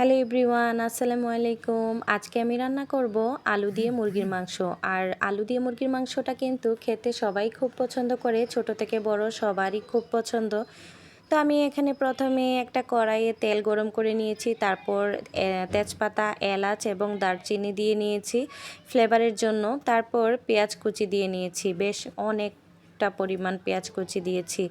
Hello everyone, আসসালামু আলাইকুম। আজকে আমি রান্না করব আলু দিয়ে মুরগির মাংস। আর আলু দিয়ে মুরগির মাংসটা কিন্তু খেতে সবাই খুব পছন্দ করে, ছোট থেকে বড় সবারই খুব পছন্দ। তো আমি এখানে প্রথমে একটা কড়াইয়ে তেল গরম করে নিয়েছি, তারপর তেজপাতা, এলাচ এবং দারচিনি দিয়ে নিয়েছি ফ্লেভারের জন্য। তারপর পেঁয়াজ কুচি দিয়ে নিয়েছি। বেশ অনেক একটা পরিমাণ পেঁয়াজ কুচি দিয়েছি।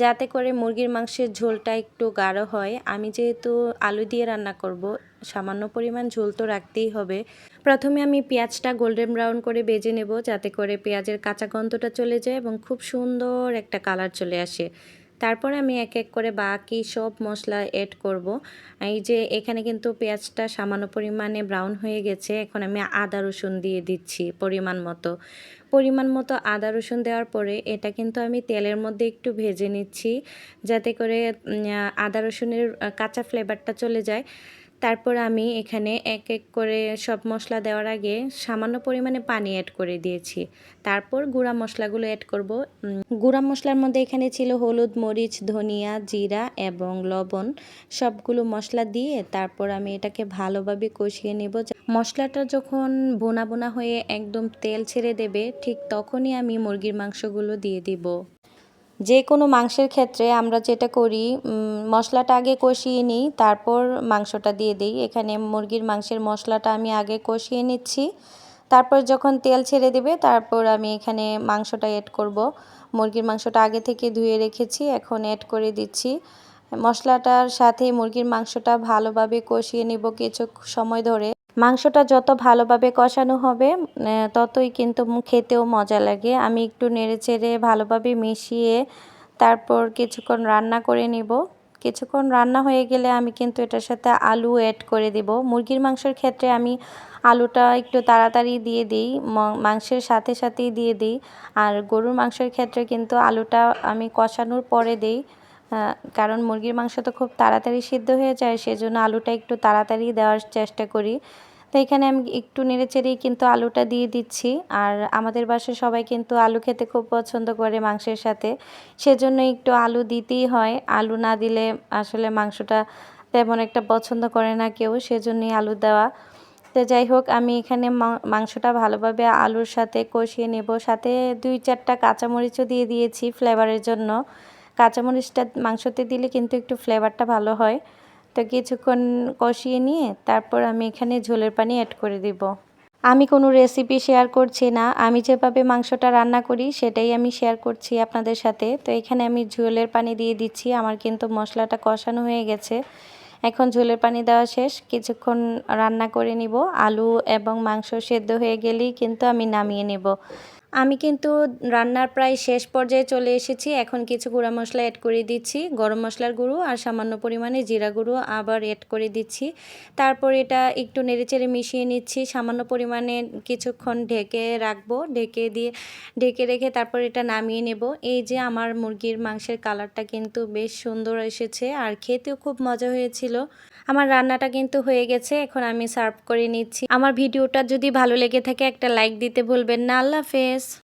যাতে করে মুরগির মাংসের ঝোলটা একটু গাঢ় হয়। আমি যেহেতু আলু দিয়ে রান্না করব, সামান্য পরিমাণ ঝোল তো রাখতেই হবে। প্রথমে আমি পেঁয়াজটা গোল্ডেন ব্রাউন করে বেজে নেব, যাতে করে পেঁয়াজের কাঁচা গন্ধটা চলে যায় এবং খুব সুন্দর একটা কালার চলে আসে। তারপর আমি এক এক করে বাকি সব মশলা এড করব। এই যে এখানে কিন্তু পেঁয়াজটা সামান্য পরিমাণে ব্রাউন হয়ে গেছে, এখন আমি আদা রসুন দিয়ে দিচ্ছি পরিমাণ মতো। পরিমাণ মতো আদা রসুন দেওয়ার পরে এটা কিন্তু আমি তেলের মধ্যে একটু ভেজে নিচ্ছি, যাতে করে আদা রসুনের কাঁচা ফ্লেভারটা চলে যায়। তারপর আমি এখানে এক এক করে সব মশলা দেওয়ার আগে সামান্য পরিমাণে পানি অ্যাড করে দিয়েছি। তারপর গুঁড়া মশলাগুলো অ্যাড করব। গুঁড়া মশলার মধ্যে এখানে ছিল হলুদ, মরিচ, ধনিয়া, জিরা এবং লবণ। সবগুলো মশলা দিয়ে তারপর আমি এটাকে ভালোভাবে কষিয়ে নেব। মশলাটা যখন বোনা বোনা হয়ে একদম তেল ছেড়ে দেবে, ঠিক তখনই আমি মুরগির মাংসগুলো দিয়ে দিব। যে কোনো মাংসের ক্ষেত্রে আমরা যেটা করি মশলাটা আগে কষিয়ে নিই, তারপর মাংসটা দিয়ে দিই। এখানে মুরগির মাংসের মশলাটা আমি আগে কষিয়ে নিচ্ছি। তারপর যখন তেল ছেড়ে দেবে, তারপর আমি এখানে মাংসটা অ্যাড করব। মুরগির মাংসটা আগে থেকে ধুয়ে রেখেছি, এখন অ্যাড করে দিচ্ছি। মশলাটার সাথে মুরগির মাংসটা ভালোভাবে কষিয়ে নেব কিছু সময় ধরে। মাংসটা যত ভালোভাবে কষানো হবে ততই কিন্তু খেতেও মজা লাগে। আমি একটু নেড়ে চেড়ে ভালোভাবে মিশিয়ে তারপর কিছুক্ষণ রান্না করে নিব। কিছুক্ষণ রান্না হয়ে গেলে আমি কিন্তু এটার সাথে আলু অ্যাড করে দেব। মুরগির মাংসের ক্ষেত্রে আমি আলুটা একটু তাড়াতাড়ি দিয়ে দিই মাংসের সাথে সাথেই দিয়ে দিই। আর গরুর মাংসের ক্ষেত্রে কিন্তু আলুটা আমি কষানোর পরে দিই কারণ মুরগির মাংস তো খুব তাড়াতাড়ি সিদ্ধ হয়ে যায়, সেজন্য আলুটা একটু তাড়াতাড়ি দেওয়ার চেষ্টা করি। তো এখানে আমি একটু নেড়ে চেড়েই কিন্তু আলুটা দিয়ে দিচ্ছি। আর আমাদের বাসায় সবাই কিন্তু আলু খেতে খুব পছন্দ করে মাংসের সাথে। সেজন্য একটু আলু দিতেই হয়। আলু না দিলে আসলে মাংসটা তেমন একটা পছন্দ করে না কেউ, সেজন্যই আলু দেওয়া। তো যাই হোক, আমি এখানে মাংসটা ভালোভাবে আলুর সাথে কষিয়ে নেব। সাথে দুই চারটা কাঁচামরিচও দিয়ে দিয়েছি ফ্লেভারের জন্য। কাঁচামরিচটা মাংসতে দিলে কিন্তু একটু ফ্লেভারটা ভালো হয়। তো কিছুক্ষণ কষিয়ে নিয়ে তারপর আমি এখানে ঝোলের পানি অ্যাড করে দিব। আমি কোনো রেসিপি শেয়ার করছি না। আমি যেভাবে মাংসটা রান্না করি, সেটাই আমি শেয়ার করছি আপনাদের সাথে। তো এখানে আমি ঝোলের পানি দিয়ে দিচ্ছি। আমার কিন্তু মশলাটা কষানো হয়ে গেছে। এখন ঝোলের পানি দেওয়া শেষ। কিছুক্ষণ রান্না করে নিব। আলু এবং মাংস সেদ্ধ হয়ে গেলেই কিন্তু আমি নামিয়ে নেব। আমি কিন্তু রান্নার প্রায় শেষ পর্যায়ে চলে এসেছি। এখন কিছু গুঁড়া মশলা অ্যাড করে দিচ্ছি। গরম মশলার গুঁড়ো আর সামান্য পরিমাণে জিরা গুঁড়ো আবার অ্যাড করে দিচ্ছি। তারপর এটা একটু নেড়েচেড়ে মিশিয়ে নিচ্ছি। সামান্য পরিমাণে কিছুক্ষণ ঢেকে রাখব। ঢেকে দিয়ে, ঢেকে রেখে তারপর এটা নামিয়ে নেব। এই যে আমার মুরগির মাংসের কালারটা কিন্তু বেশ সুন্দর এসেছে আর খেতেও খুব মজা হয়েছিল। আমার রান্নাটা কিন্তু হয়ে গেছে। এখন আমি সার্ভ করে নিচ্ছি। আমার ভিডিওটা যদি ভালো লেগে থাকে একটা লাইক দিতে ভুলবেন না। আল্লাহ হাফেজ।